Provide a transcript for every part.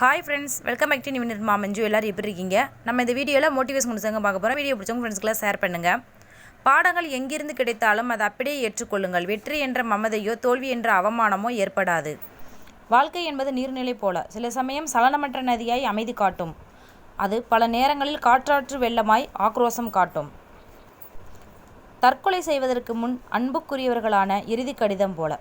Hi friends welcome back to new Nirma Manju எல்லோரும் எப்படி இருக்கீங்க? நம்ம இந்த வீடியோவில் மோட்டிவேஷன் முடிச்சவங்க பார்க்க போகிறோம் வீடியோ பிடிச்சவங்க ஃப்ரெண்ட்ஸ்க்குலாம் ஷேர் பண்ணுங்கள் பாடங்கள் எங்கிருந்து கிடைத்தாலும் அதை அப்படியே ஏற்றுக்கொள்ளுங்கள். வெற்றி என்ற மமதையோ தோல்வி என்ற அவமானமோ ஏற்படாது. வாழ்க்கை என்பது நீர்நிலை போல. சில சமயம் சலனமற்ற நதியாய் அமைதி காட்டும். அது பல நேரங்களில் காற்றாற்று வெள்ளமாய் ஆக்ரோஷம் காட்டும். தற்கொலை செய்வதற்கு முன் அன்புக்குரியவர்களான இறுதி கடிதம் போல.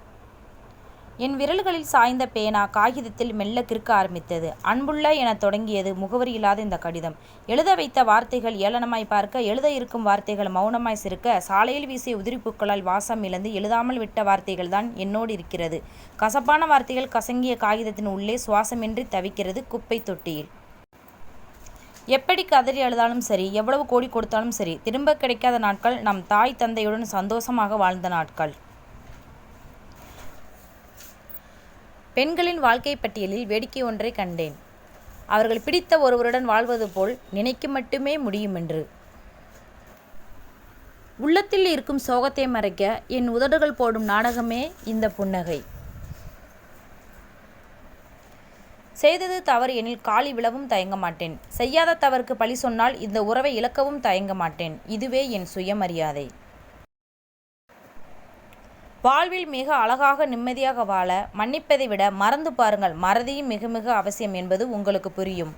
என் விரல்களில் சாய்ந்த பேனா காகிதத்தில் மெல்ல கிறுக்க ஆரம்பித்தது. அன்புள்ள என தொடங்கியது முகவரி இல்லாத இந்த கடிதம். எழுத வைத்த வார்த்தைகள் ஏளனமாய் பார்க்க எழுத இருக்கும் வார்த்தைகள் மௌனமாய் சிறுக்க சாலையில் வீசிய உதிரிப்புக்களால் வாசம் இழந்து எழுதாமல் விட்ட வார்த்தைகள் தான் என்னோடு இருக்கிறது. கசப்பான வார்த்தைகள் கசங்கிய காகிதத்தின் உள்ளே சுவாசமின்றி தவிக்கிறது குப்பை தொட்டியில். எப்படி கதறி அழுதாலும் சரி எவ்வளவு கோடி கொடுத்தாலும் சரி திரும்ப கிடைக்காத நாட்கள் நம் தாய் தந்தையுடன் சந்தோஷமாக வாழ்ந்த நாட்கள். பெண்களின் வாழ்க்கை பட்டியலில் வேடிக்கை ஒன்றை கண்டேன். அவர்கள் பிடித்த ஒருவருடன் வாழ்வது போல் நினைக்க மட்டுமே முடியும் என்று உள்ளத்தில் இருக்கும் சோகத்தை மறைக்க என் உதடுகள் போடும் நாடகமே இந்த புன்னகை. செய்தது தவறு எனில் காலி விழவும் தயங்க மாட்டேன். செய்யாத தவறுக்கு பழி சொன்னால் இந்த உறவை இழக்கவும் தயங்க மாட்டேன். இதுவே என் சுயமரியாதை. வாழ்வில் மிக அழகாக நிம்மதியாக வாழ மன்னிப்பதை விட மறந்து பாருங்கள். மறதியும் மிக மிக அவசியம் என்பது உங்களுக்கு புரியும்.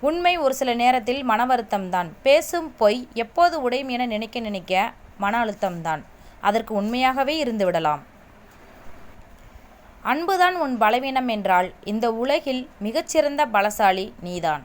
உண்மை ஒரு சில நேரத்தில் மன வருத்தம்தான். பேசும் பொய் எப்போது உடையும் என நினைக்க நினைக்க மன அழுத்தம்தான். அதற்கு உண்மையாகவே இருந்துவிடலாம் அன்புதான் உன் பலவீனம் என்றால் இந்த உலகில் மிகச்சிறந்த பலசாலி நீதான்.